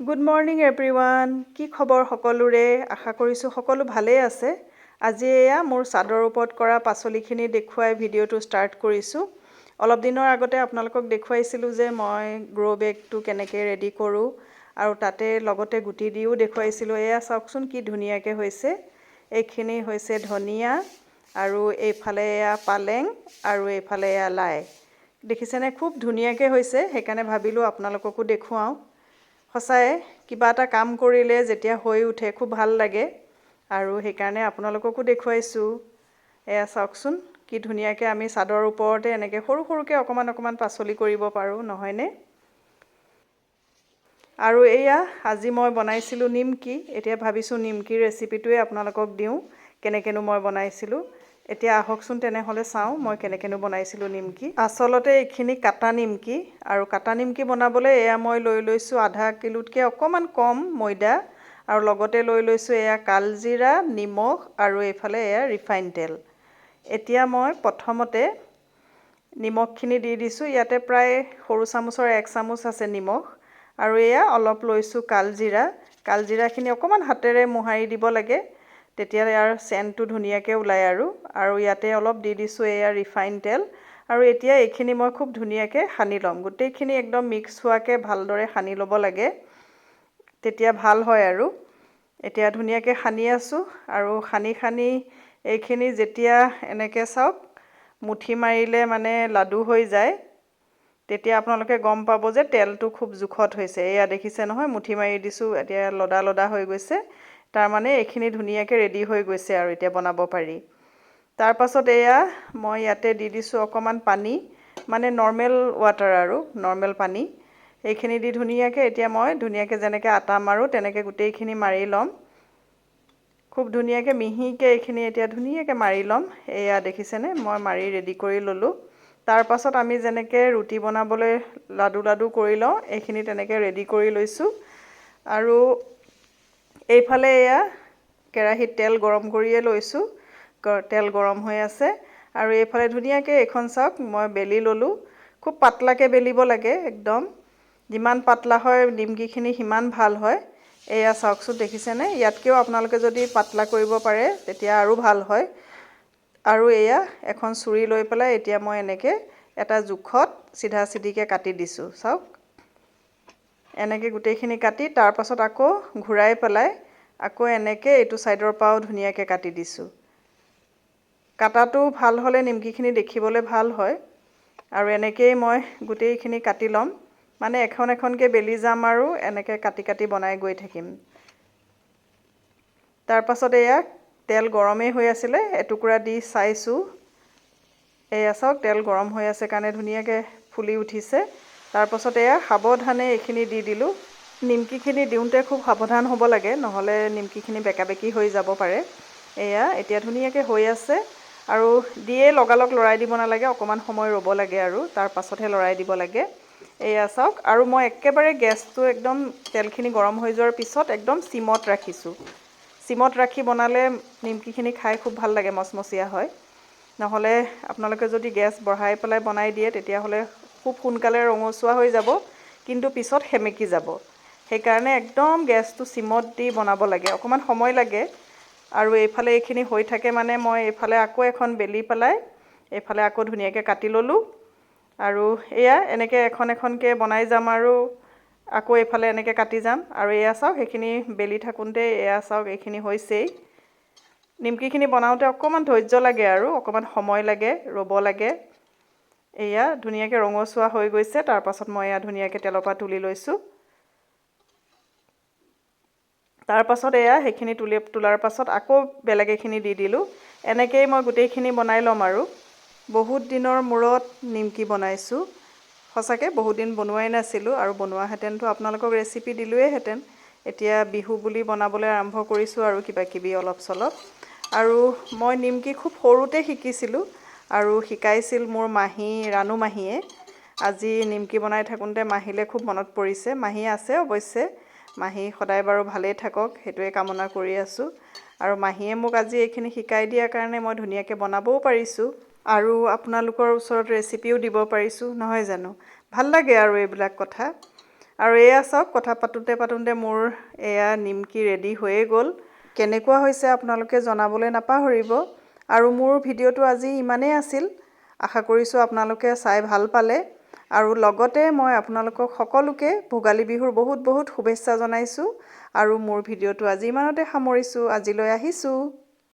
Good morning everyone কি খবৰ সকলোৰে? আশা কৰিছোঁ সকলো ভালেই আছে। আজি এয়া মোৰ চাদৰ ওপৰত কৰা পাচলিখিনি দেখুৱাই ভিডিঅ'টো ষ্টাৰ্ট কৰিছোঁ। অলপ দিনৰ আগতে আপোনালোকক দেখুৱাইছিলোঁ যে মই গ্ৰ' বেগটো কেনেকৈ ৰেডি কৰোঁ আৰু তাতে লগতে গুটি দিও দেখুৱাইছিলোঁ। এয়া চাওকচোন কি ধুনীয়াকৈ হৈছে। এইখিনি হৈছে ধনিয়া আৰু এইফালে এয়া পালেং আৰু এইফালে এয়া লাই। দেখিছেনে? খুব ধুনীয়াকৈ হৈছে। সেইকাৰণে ভাবিলোঁ আপোনালোককো দেখুৱাওঁ। সঁচাই কিবা এটা কাম কৰিলে যেতিয়া হৈ উঠে খুব ভাল লাগে। আৰু সেইকাৰণে আপোনালোককো দেখুৱাইছোঁ। এয়া চাওকচোন কি ধুনীয়াকৈ আমি চাদৰ ওপৰতে এনেকৈ সৰু সৰুকৈ অকণমান অকণমান পাচলি কৰিব পাৰোঁ নহয়নে আৰু এয়া আজি মই বনাইছিলোঁ নিমকি। এতিয়া ভাবিছোঁ নিমকিৰ ৰেচিপিটোৱে আপোনালোকক দিওঁ কেনেকৈনো মই বনাইছিলোঁ। এতিয়া আহকচোন তেনেহ'লে চাওঁ মই কেনেকৈনো বনাইছিলোঁ নিমকি। আচলতে এইখিনি কাটা নিমকি আৰু কাটা নিমকি বনাবলৈ এয়া মই লৈ লৈছোঁ আধা কিলোতকৈ অকণমান কম ময়দা আৰু লগতে লৈ লৈছোঁ এয়া কালজিৰা নিমখ আৰু এইফালে এয়া ৰিফাইন তেল। এতিয়া মই প্ৰথমতে নিমখখিনি দি দিছোঁ ইয়াতে প্ৰায় সৰু চামুচৰ এক চামুচ আছে নিমখ আৰু এয়া অলপ লৈছোঁ কালজিৰা। কালজিৰাখিনি অকণমান হাতেৰে মোহাৰি দিব লাগে। তেতিয়া ইয়াৰ চেণ্টটো ধুনীয়াকৈ ওলায় আৰু আৰু ইয়াতে অলপ দি দিছোঁ এয়া ৰিফাইন তেল। আৰু এতিয়া এইখিনি মই খুব ধুনীয়াকৈ সানি ল'ম। গোটেইখিনি একদম মিক্স হোৱাকৈ ভালদৰে সানি ল'ব লাগে। তেতিয়া ভাল হয় আৰু। এতিয়া ধুনীয়াকৈ সানি আছোঁ আৰু সানি সানি এইখিনি যেতিয়া এনেকৈ চাওক মুঠি মাৰিলে মানে লাডু হৈ যায়। তেতিয়া আপোনালোকে গম পাব যে তেলটো খুব জোখত হৈছে। এয়া দেখিছে নহয় মুঠি মাৰি দিছোঁ এতিয়া লদা লদা হৈ গৈছে। তাৰমানে এইখিনি ধুনীয়াকৈ ৰেডি হৈ গৈছে আৰু এতিয়া বনাব পাৰি। তাৰপাছত এয়া মই ইয়াতে দি দিছোঁ অকণমান পানী মানে নৰ্মেল ৱাটাৰ আৰু নৰ্মেল পানী। এইখিনি দি ধুনীয়াকৈ এতিয়া মই ধুনীয়াকৈ যেনেকৈ আটা মাৰোঁ তেনেকৈ গোটেইখিনি মাৰি ল'ম। খুব ধুনীয়াকৈ মিহিকৈ এইখিনি এতিয়া ধুনীয়াকৈ মাৰি ল'ম। এয়া দেখিছেনে? মই মাৰি ৰেডি কৰি ল'লোঁ। তাৰপাছত আমি যেনেকৈ ৰুটি বনাবলৈ লাডু লাডু কৰি লওঁ এইখিনি তেনেকৈ ৰেডি কৰি লৈছোঁ। আৰু এইফালে এয়া কেৰাহীত তেল গৰম কৰিয়ে লৈছোঁ তেল গৰম হৈ আছে। আৰু এইফালে ধুনীয়াকৈ এইখন চাওক মই বেলি ল'লোঁ। খুব পাতলাকৈ বেলিব লাগে একদম। যিমান পাতলা হয় নিমকিখিনি সিমান ভাল হয়। এয়া চাওকচোন দেখিছেনে? ইয়াতকৈও আপোনালোকে যদি পাতলা কৰিব পাৰে তেতিয়া আৰু ভাল হয়। আৰু এয়া এখন চুৰি লৈ পেলাই এতিয়া মই এনেকৈ এটা জোখত চিধা চিধিকৈ কাটি দিছোঁ চাওক। এনেকৈ গোটেইখিনি কাটি তাৰপাছত আকৌ ঘূৰাই পেলাই আকৌ এনেকৈ এইটো ছাইডৰ পৰাও ধুনীয়াকৈ কাটি দিছোঁ। কাটাটো ভাল হ'লে নিমকিখিনি দেখিবলৈ ভাল হয়। আৰু এনেকৈয়ে মই গোটেইখিনি কাটি ল'ম। মানে এখন এখনকৈ বেলি যাম আৰু এনেকৈ কাটি কাটি বনাই গৈ থাকিম। তাৰপাছত এয়া তেল গৰমেই হৈ আছিলে এটুকুৰা দি চাইছোঁ। এয়া চাওক তেল গৰম হৈ আছে কাৰণে ধুনীয়াকৈ ফুলি উঠিছে। তাৰপাছত এয়া সাৱধানে এইখিনি দি দিলোঁ। নিমকিখিনি দিওঁতে খুব সাৱধান হ'ব লাগে নহ'লে নিমকিখিনি বেকা বেকি হৈ যাব পাৰে। এয়া এতিয়া ধুনীয়াকৈ হৈ আছে আৰু দিয়ে লগালগ লৰাই দিব নালাগে অকণমান সময় ৰ'ব লাগে আৰু তাৰ পাছতহে লৰাই দিব লাগে। এয়া চাওক আৰু মই একেবাৰে গেছটো একদম তেলখিনি গৰম হৈ যোৱাৰ পিছত একদম চিমত ৰাখিছোঁ। চিমত ৰাখি বনালে নিমকিখিনি খাই খুব ভাল লাগে মচমচীয়া হয়। নহ'লে আপোনালোকে যদি গেছ বঢ়াই পেলাই বনাই দিয়ে তেতিয়াহ'লে খুব সোনকালে ৰঙচুৱা হৈ যাব কিন্তু পিছত সেমেকি যাব। সেইকাৰণে একদম গেছটো চিমত দি বনাব লাগে। অকণমান সময় লাগে আৰু এইফালে এইখিনি হৈ থাকে মানে মই এইফালে আকৌ এখন বেলি পেলাই এইফালে আকৌ ধুনীয়াকৈ কাটি ল'লোঁ। আৰু এয়া এনেকৈ এখন এখনকৈ বনাই যাম আৰু আকৌ এইফালে এনেকৈ কাটি যাম। আৰু এয়া চাওক সেইখিনি বেলি থাকোঁতে এয়া চাওক এইখিনি হৈছেই। নিমকিখিনি বনাওঁতে অকণমান ধৈৰ্য লাগে আৰু অকণমান সময় লাগে ৰ'ব লাগে। এয়া ধুনীয়াকৈ ৰঙচুৱা হৈ গৈছে তাৰপাছত মই এয়া ধুনীয়াকৈ তেলৰ পৰা তুলি লৈছোঁ। তাৰপাছত এয়া সেইখিনি তুলি তোলাৰ পাছত আকৌ বেলেগ এখিনি দি দিলোঁ। এনেকৈয়ে মই গোটেইখিনি বনাই ল'ম আৰু। বহুত দিনৰ মূৰত নিমকি বনাইছোঁ। সঁচাকৈ বহুত দিন বনোৱাই নাছিলোঁ আৰু বনোৱাহেঁতেনতো আপোনালোকক ৰেচিপি দিলোঁৱেইহেঁতেন এতিয়া বিহু বুলি বনাবলৈ আৰম্ভ কৰিছোঁ আৰু কিবা কিবি অলপ চলপ আৰু মই নিমকি খুব সৰুতে শিকিছিলোঁ। আৰু শিকাইছিল মোৰ মাহী ৰাণু মাহীয়ে। আজি নিমকি বনাই থাকোঁতে মাহীলৈ খুব মনত পৰিছে। মাহী আছে অৱশ্যে। মাহী সদায় বাৰু ভালেই থাকক সেইটোৱে কামনা কৰি আছোঁ। আৰু মাহীয়ে মোক আজি এইখিনি শিকাই দিয়াৰ কাৰণে মই ধুনীয়াকৈ বনাবও পাৰিছোঁ। আৰু আপোনালোকৰ ওচৰত ৰেচিপিও দিব পাৰিছোঁ নহয় জানো? ভাল লাগে আৰু এইবিলাক কথা। আৰু এয়া চাওক কথা পাতোঁতে পাতোঁতে মোৰ এয়া নিমকি ৰেডি হৈয়ে গ'ল। কেনেকুৱা হৈছে আপোনালোকে জনাবলৈ নাপাহৰিব। আৰু মোৰ ভিডিঅ'টো আজি ইমানেই আছিল। আশা কৰিছোঁ আপোনালোকে চাই ভাল পালে। আৰু লগতে মই আপোনালোকক সকলোকে ভোগালী বিহুৰ বহুত বহুত শুভেচ্ছা জনাইছোঁ। আৰু মোৰ ভিডিঅ'টো আজি ইমানতে সামৰিছোঁ। আজিলৈ আহিছোঁ।